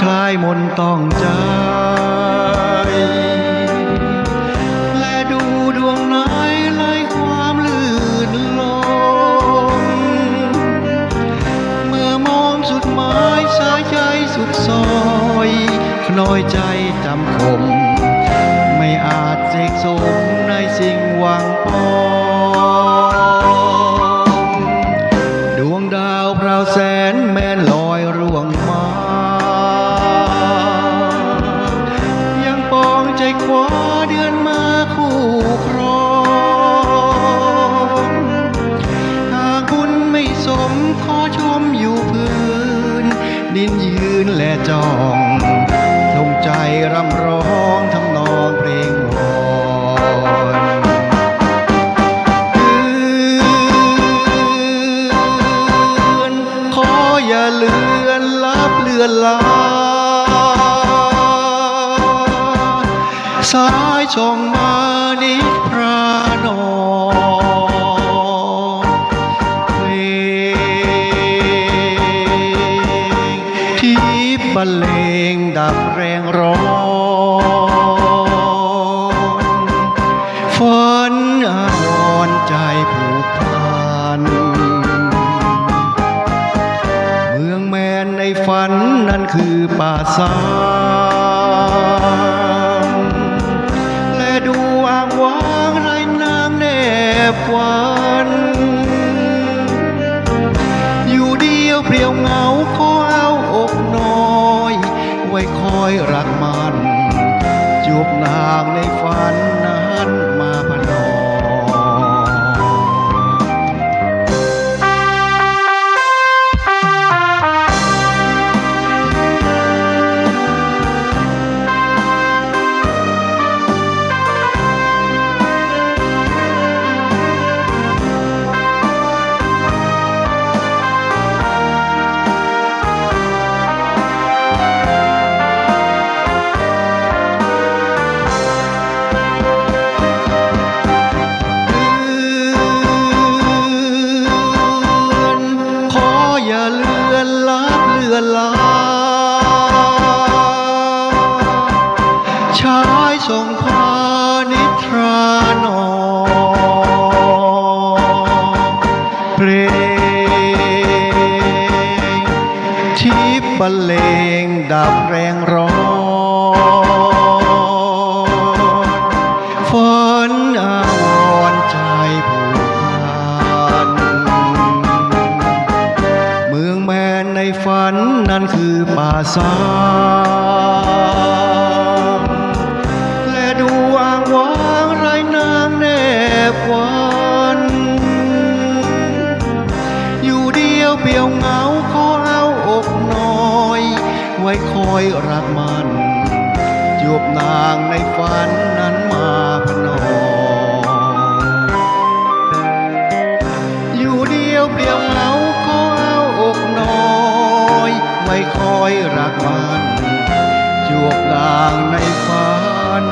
คลายมนต้องใจและดูดวงไหนไลความลื่นลมเมื่อมองสุดหมายสายใจสุดซอยน้อยใจจำคม ไม่อาจเสกสมในสิ่งหวังปองดวงดาวพราวแสนแม่นล และจองทงใจรำร้องทำนองเพลงวอนคืนขออย่าเลือนลับเลือนลาสายส่งมา ที่บรรเลงดับแรงร้อนฝันอาวรใจผูกพันเมืองแมนในฝันนั้นคือป่าสางและดูอ่างว้างไรน้ำแนบวัน อยรักมันจูบนางในฝันนั้นายส่งพานิทรานองเพลงที่บรรเลงดับแรงร้อนฝนอาวรใจผูกพันเมืองแมนในฝันนั้นคือป่าสา เปลี่ยวเหงาขอเอาอกน้อย ไว้คอยรักมันจูบนางในฝันนั้นมาพนออยู่เดียวเปลี่ยวเหงาขอเอาอกน้อย ไว้คอยรักมันจวบนางในฝัน